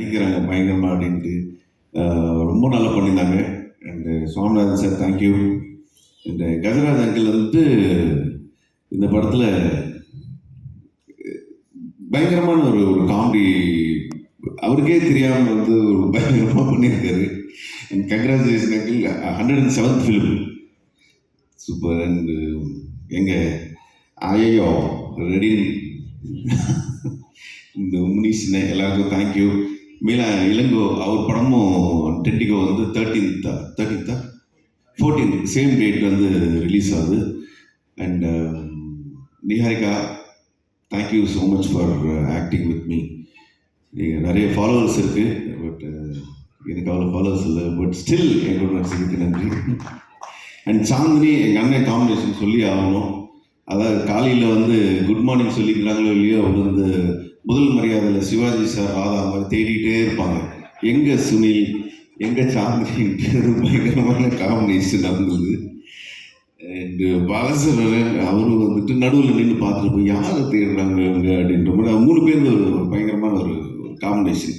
நடிக்கிறாங்க பயங்கரமாக அப்படின்ட்டு. ரொம்ப நல்லா பண்ணியிருந்தாங்க. And uh, Swaminathan sir thank you and Gajaraj uncle வந்துட்டு இந்த படத்தில் பயங்கரமான ஒரு ஒரு காமெடி அவருக்கே தெரியாமல் வந்து ஒரு பயங்கரமாக பண்ணியிருக்காரு. And congratulation uncle hundred and seventh film super and எங்க ஐயோ ரெடி இந்த முனீஷ்னு எல்லாருக்கும் தேங்க்யூ மீனா இளங்கோ அவர் படமும் டென்டிகோ வந்து தேர்ட்டீன்த்தா தேர்ட்டீன்த்தா ஃபோர்டீன் சேம் டேட் வந்து ரிலீஸ் ஆகுது. And um, Niharika thank you so much for acting with me நீங்கள் நிறைய ஃபாலோவர்ஸ் இருக்குது பட் எனக்கு அவ்வளோ ஃபாலோவர்ஸ் இல்லை பட் ஸ்டில் எங்களோட நடிச்சதுக்கு நன்றி. அண்ட் சாந்தினி எங்கள் அண்ணன் காம்பினேஷன் சொல்லி ஆகணும். அதாவது காலையில் வந்து குட் மார்னிங் சொல்லிக்கிறாங்களோ இல்லையோ அவங்க வந்து முதல் மரியாதையில் சிவாஜி சார் ராதா மாதிரி தேடிட்டே இருப்பாங்க. எங்கே சுனில் எங்கே சாந்தினின்ட்டு பயங்கரமான காம்பினேஷன் நடந்தது. அண்டு பாலசரன் அவரு வந்துட்டு நடுவில் நின்று பார்த்துட்டு போய் யாரை தேடுறாங்க இவங்க அப்படின்ற மாதிரி அவங்க மூணு பேர் ஒரு பயங்கரமான ஒரு காம்பினேஷன்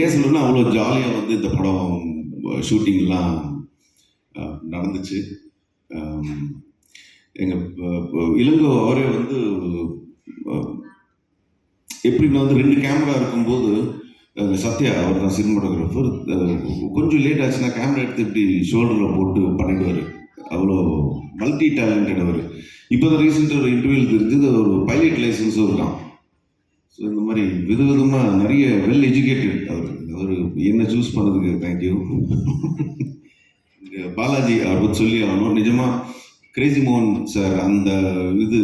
ஏன் அவ்வளோ ஜாலியாக வந்து இந்த படம் ஷூட்டிங்லாம் நடந்துச்சு. எங்கள் இளங்கோ அவரே வந்து எப்படின்னா வந்து ரெண்டு கேமரா இருக்கும்போது சத்யா அவர் தான் சினிமாட்டோகிராஃபர் கொஞ்சம் லேட் ஆச்சுன்னா கேமரா எடுத்து இப்படி ஷோல்டரில் போட்டு பண்ணிடுவார் அவ்வளோ மல்டி டேலண்டட் அவர். இப்போ தான் ரீசெண்டாக ஒரு இன்டர்வியூவில் தெரிஞ்சது ஒரு பைலட் லைசன்ஸும் இருக்கான் ஸோ இந்த மாதிரி விதவிதமாக நிறைய வெல் எஜுகேட்டட் அவர். அவர் என்ன சூஸ் பண்ணதுக்கு தேங்க்யூ பாலாஜி அவர் சொல்லி ஆகணும். நிஜமாக கிரேசி மோகன் சார் அந்த இது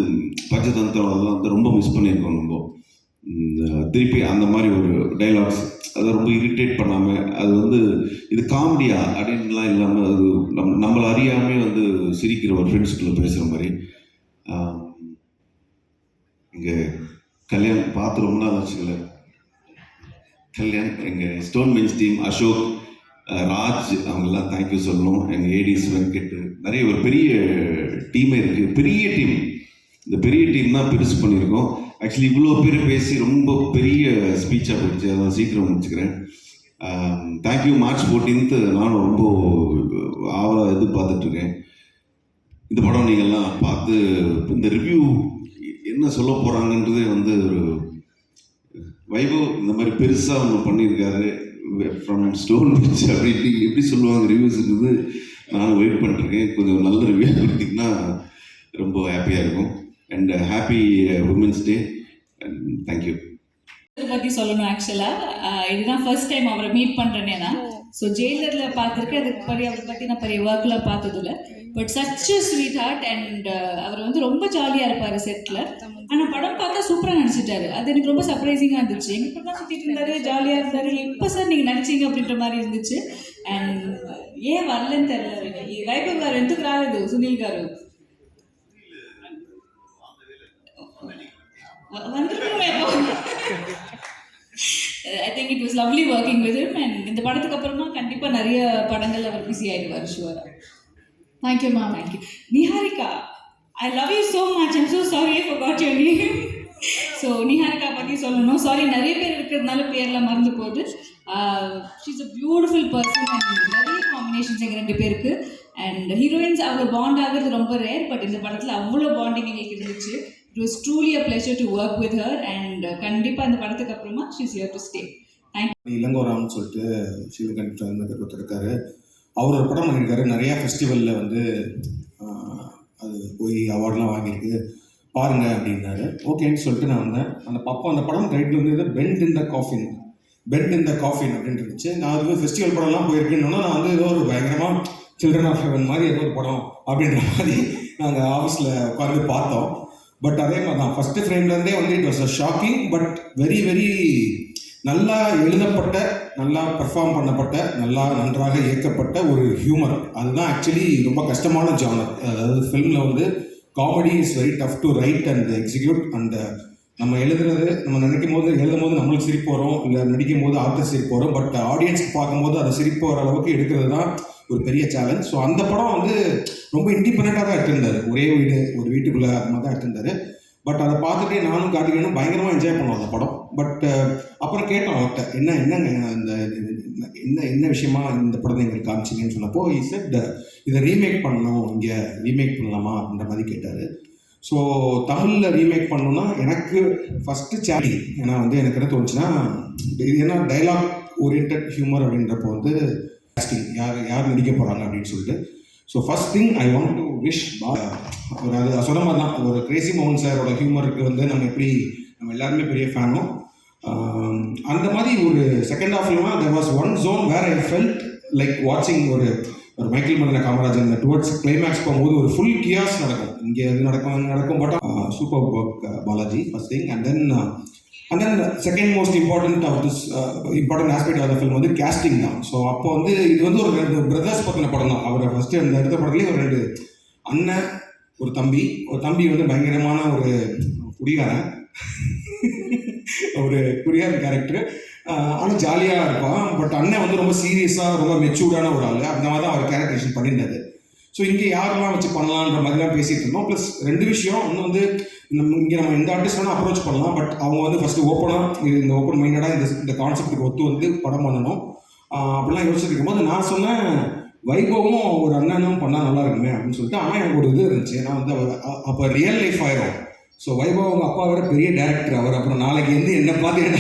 பஞ்சதந்திரம் அதெல்லாம் வந்து ரொம்ப மிஸ் பண்ணியிருக்கோம் நம்ம. திருப்பி அந்த மாதிரி ஒரு டைலாக்ஸ் அதை ரொம்ப இரிட்டேட் பண்ணாமல் அது வந்து இது காமெடியா அப்படின்லாம் இல்லாமல் அது நம் நம்மளை அறியாமே வந்து சிரிக்கிற ஒரு ஃப்ரெண்ட்ஸுக்குள்ளே பேசுகிற மாதிரி. இங்கே கல்யாணம் பார்த்து ரொம்ப நாள் வச்சுக்கல கல்யாண் எங்கள் stone men's team Ashok Raj அவங்கெல்லாம் தேங்க்யூ சொல்லணும். எங்கள் ஏடிஸ் வெங்கட் நிறைய ஒரு பெரிய டீமே இருக்குது பெரிய டீம் இந்த பெரிய டீம் தான் பெருசு பண்ணியிருக்கோம். ஆக்சுவலி இவ்வளோ பேர் பேசி ரொம்ப பெரிய ஸ்பீச்சாக போயிடுச்சு. அதான் சீக்கிரம் முடிச்சுக்கிறேன். தேங்க்யூ மார்ச் ஃபோர்டீன்த்து நானும் ரொம்ப ஆவலாக எதிர்பார்த்துட்ருக்கேன் இந்த படம் நீங்கள்லாம் பார்த்து இந்த ரிவ்யூ என்ன சொல்ல போகிறாங்கன்றதே வந்து ஒரு வைபவ் இந்த மாதிரி பெருசாக ஒன்று பண்ணியிருக்காரு. ஃப்ரம் ஸ்டோன் அப்படி எப்படி சொல்லுவாங்க ரிவ்யூஸ்ன்றது நானும் வெயிட் பண்ணிருக்கேன் கொஞ்சம் நல்ல ரிவ்யூ கொடுத்தீங்கன்னா ரொம்ப ஹாப்பியாக இருக்கும். and happy women's day and thank you இதை பற்றி சொல்லணும் ஆக்சுவலாக இதுதான் ஃபர்ஸ்ட் டைம் அவரை மீட் பண்ணுறேனே தான் ஸோ ஜெயிலரில் பார்த்துருக்கேன் அதுக்கு பற்றி அவரை பற்றி நான் பெரிய ஒர்க்லாம் பார்த்ததில்ல but such sweetheart and அவர் வந்து ரொம்ப ஜாலியாக இருப்பார் செட்டில் ஆனால் படம் பார்த்தா சூப்பராக நடிச்சிட்டாரு அது எனக்கு ரொம்ப சர்ப்ரைசிங்காக இருந்துச்சு எங்கள் படம் சுற்றிட்டு இருந்தாரு ஜாலியாக இருந்தாரு எப்போ சார் நீங்கள் நடிச்சீங்க அப்படின்ற மாதிரி இருந்துச்சு అండ్ ఏ వర్లేని తెరలేదు ఈ వైభవ్ గారు ఎందుకు రాలేదు సునీల్ గారు வந்துருக்கணுமேப்போ I think it was lovely working with him and இந்த படத்துக்கு அப்புறமா கண்டிப்பாக நிறைய படங்கள் அவர் பிஸி ஆயிடுவார் ஷுவரா thank you ma'am thank you Niharika I love you so much I'm so sorry forgot your name so Niharika பற்றி சொல்லணும். சாரி நிறைய பேர் இருக்கிறதுனால பேர்லாம் மறந்து போகுது. ஷீஸ் அ பியூட்டிஃபுல் பர்சன் நிறைய காம்பினேஷன்ஸ் எங்கள் ரெண்டு பேருக்கு. அண்ட் ஹீரோயின்ஸ் அவ்வளோ பாண்ட் ஆகிறது ரொம்ப ரேர் பட் இந்த படத்தில் அவ்வளோ பாண்டிங் எங்களுக்கு இருந்துச்சு. It was truly a pleasure to work with her and கண்டிப்பாக இந்த படத்துக்கு அப்புறமா ஷீஸ் ஹியர் டு ஸ்டே இளங்கோராம்னு சொல்லிட்டு சிவகண் கண்டிப்பாக கொடுத்துருக்காரு அவர் ஒரு படம் பண்ணியிருக்காரு. நிறையா ஃபெஸ்டிவலில் வந்து அது போய் அவார்ட்லாம் வாங்கியிருக்கு. பாருங்க அப்படின்னாரு. ஓகேன்னு சொல்லிட்டு நான் வந்தேன். அந்த பப்பா அந்த படம் டைட்டில் வந்து bend in the coffin bend in the coffin அப்படின்னு இருந்துச்சு. நான் அது ஃபெஸ்டிவல் படம்லாம் போயிருக்கேன்னா நான் வந்து ஏதோ ஒரு பயங்கரமாக சில்ட்ரன் ஆஃப் ஹெவன் மாதிரி ஏதோ ஒரு படம் அப்படின்ற மாதிரி நாங்கள் ஆஃபீஸில் உட்காந்து பார்த்தோம். பட் அதே மாதிரி தான் ஃபஸ்ட்டு ஃப்ரேம்லேருந்தே வந்து it was a shocking but very very நல்லா எழுதப்பட்ட நல்லா பெர்ஃபார்ம் பண்ணப்பட்ட நல்லா நன்றாக இயக்கப்பட்ட ஒரு ஹியூமர் அதுதான் ஆக்சுவலி ரொம்ப கஷ்டமான ஜானர் அதாவது ஃபிலிமில் வந்து comedy is very tough to write and execute and நம்ம எழுதுறது நம்ம நினைக்கும் போது எழுதும் போது நம்மளுக்கு சிரிப்பு வரும் இல்லை நடிக்கும் போது ஆர்டர் சிரிப்பு வரும் பட் ஆடியன்ஸ்க்கு பார்க்கும்போது அதை சிரிப்பு வர அளவுக்கு எடுக்கிறது தான் ஒரு பெரிய சேலஞ்ச் ஸோ அந்த படம் வந்து ரொம்ப இண்டிபெண்ட்டாக தான் எடுத்திருந்தார். ஒரே வீடு ஒரு வீட்டுக்குள்ளே அது மாதிரி தான் எடுத்திருந்தாரு. பட் அதை பார்த்துட்டே நானும் கார்த்திகேயனும் பயங்கரமாக என்ஜாய் பண்ணோம் அந்த படம். பட் அப்புறம் கேட்டோம் அவர்கிட்ட என்ன என்னங்க இந்த என்ன என்ன விஷயமா இந்த படத்தை எங்களுக்கு காமிச்சிங்கன்னு சொன்னப்போ he said இதை ரீமேக் பண்ணணும் இங்கே ரீமேக் பண்ணலாமா? அப்படின்ற மாதிரி கேட்டார். ஸோ தமிழில் ரீமேக் பண்ணணும்னா எனக்கு ஃபஸ்ட்டு சேரி ஏன்னா வந்து எனக்கு என்ன தோணுச்சுன்னா இது ஏன்னா டைலாக் ஓரியன்ட் ஹியூமர் அப்படின்றப்போ வந்து காஸ்டிங் யார் யார் நடிக்க போகிறாங்க அப்படின்னு சொல்லிட்டு. So first thing I want to wish ஒரு அது சொன்ன மாதிரி தான் ஒரு கிரேசி மோகன் சாரோட ஹியூமருக்கு வந்து நம்ம எப்படி நம்ம எல்லாருமே பெரிய ஃபேனும் அந்த மாதிரி ஒரு second ஹாஃப்லாம் there was one zone where I felt like வாட்சிங் ஒரு ஒரு மைக்கேல் மதன காமராஜன் டுவர்ட்ஸ் கிளைமேக்ஸ் போகும்போது ஒரு ஃபுல் கியாஸ் நடக்கும். இங்கே எது நடக்கும் நடக்கும் but super work Balaji first thing and then and then second most important of this important aspect of the film வந்து கேஸ்டிங் தான். ஸோ அப்போ வந்து இது வந்து ஒரு ரெண்டு பிரதர்ஸ் பற்றின படம் தான். அவர் ஃபஸ்ட்டு அந்த எடுத்த படத்துலேயே ஒரு ரெண்டு அண்ணன் ஒரு தம்பி. ஒரு தம்பி வந்து பயங்கரமான ஒரு குடிகாரன். ஒரு குடிகாரன் கேரக்டர் ஆனால் ஜாலியாக இருப்பான். பட் அண்ணன் வந்து ரொம்ப சீரியஸாக ரொம்ப மெச்சூர்டான ஒரு ஆள். அந்த மாதிரி தான் அவர் கேரக்டரேஷன் பண்ணியிருந்தது. ஸோ இங்கே யாரெல்லாம் வச்சு பண்ணலான்ற மாதிரிலாம் பேசிட்டு இருந்தோம். ப்ளஸ் ரெண்டு விஷயம். ஒன்று வந்து நம்ம இங்கே நம்ம எந்த ஆர்டிஸ்ட் வேணால் அப்ரோச் பண்ணலாம். பட் அவங்க வந்து ஃபஸ்ட்டு ஓப்பனாக இந்த ஓப்பன் மைண்டடாக இந்த இந்த கான்செப்ட்டுக்கு ஒத்து வந்து படம் பண்ணணும். அப்படிலாம் யோசிச்சுட்டு இருக்கும்போது நான் சொன்னேன் வைபவமும் ஒரு அண்ணனும் பண்ணால் நல்லா இருக்குமே அப்படின்னு சொல்லிட்டு ஆனால் எனக்கு ஒரு இது இருந்துச்சு. நான் வந்து அவர் அப்போ ரியல் லைஃப் ஆயிரும். ஸோ வைபவ் அவங்க அப்பா வேற பெரிய டேரக்டர் அவர். அப்புறம் நாளைக்கு வந்து என்ன பார்த்து என்ன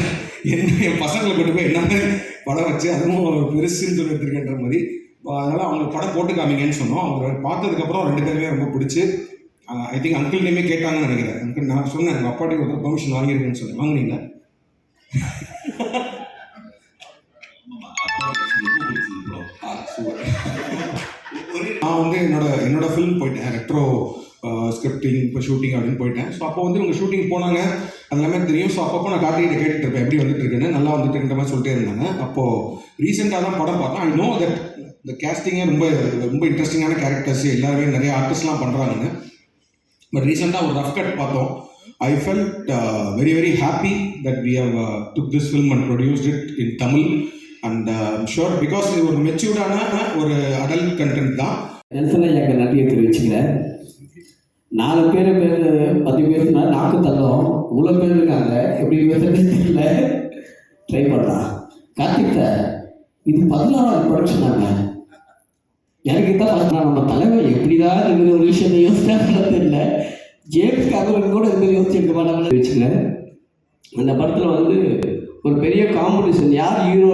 என்ன என் பசங்களை கொண்டு போய் என்ன படம் வச்சு அதுவும் பெருசுன்னு சொல்லி எடுத்திருக்கேன்ற மாதிரி அதனால் அவங்க படம் போட்டு காமிங்கன்னு சொன்னோம். அவங்க பார்த்ததுக்கப்புறம் ரெண்டு பேருமே ரொம்ப பிடிச்சி ஐ திங்க் அங்கிள் நேமே கேட்டாங்கன்னு நினைக்கிறேன். அங்கிள் நான் சொன்னேன் எங்கள் அப்பாட்டி ஒரு பெர்மிஷன் வாங்கியிருக்கேன்னு சொன்னேன். வாங்குனீங்களா. நான் வந்து என்னோட என்னோட ஃபிலிம் போயிட்டேன். ரெட்ரோ ஸ்கிரிப்டிங் இப்போ ஷூட்டிங் அப்படின்னு போயிட்டேன். ஸோ அப்போ வந்து உங்கள் ஷூட்டிங் போனாங்க. அது எல்லாமே தெரியும். ஸோ அப்பப்போ நான் கார்த்திகிட்ட கேட்டுட்டு இருப்பேன். எப்படி வந்துட்டு இருக்குன்னு. நல்லா வந்துட்டு இருக்கிற மாதிரி சொல்லிட்டே இருந்தாங்க. அப்போது ரீசெண்டாக தான் படம் பார்த்தேன். ஐ நோ தட் இந்த கேஸ்டிங்கே ரொம்ப ரொம்ப இன்ட்ரெஸ்டிங்கான கேரக்டர்ஸ் எல்லாருமே நிறைய ஆர்டிஸ்ட்லாம் பண்ணுறாங்கன்னு பட் ரீசெண்டாக ஒரு ரஃப் கட் பார்த்தோம். I felt very very happy that we have took this film and produced it in Tamil and sure because இது ஒரு மெச்சூர்டான ஒரு அடல்ட் கண்டென்ட் தான். நெல்சன் எனக்கு நன்றியை தெரிவிச்சுக்கிறேன் நாலு பேர் பேர் பத்து பேருனா நாக்கு தள்ளும். இவ்வளோ பேர் இருக்காங்க. எப்படி பேசுறது தெரியல. ட்ரை பண்ணலாம். கார்த்திக் சார் இது பதினாறாவது ப்ரொடக்ஷனாங்க எனக்கு தான் ஃபஸ்ட் நம்ம தலைவர் எப்படிதான் இருக்கிற ஒரு விஷயத்தை யோசிச்சாங்களோ தெரியல. ஜேம்ஸ் கதவன் கூட இது மாதிரி யோசிச்சிருக்க மாட்டாங்கன்னு வச்சுக்கல அந்த படத்தில் வந்து ஒரு பெரிய காம்படிஷன் யார் ஹீரோ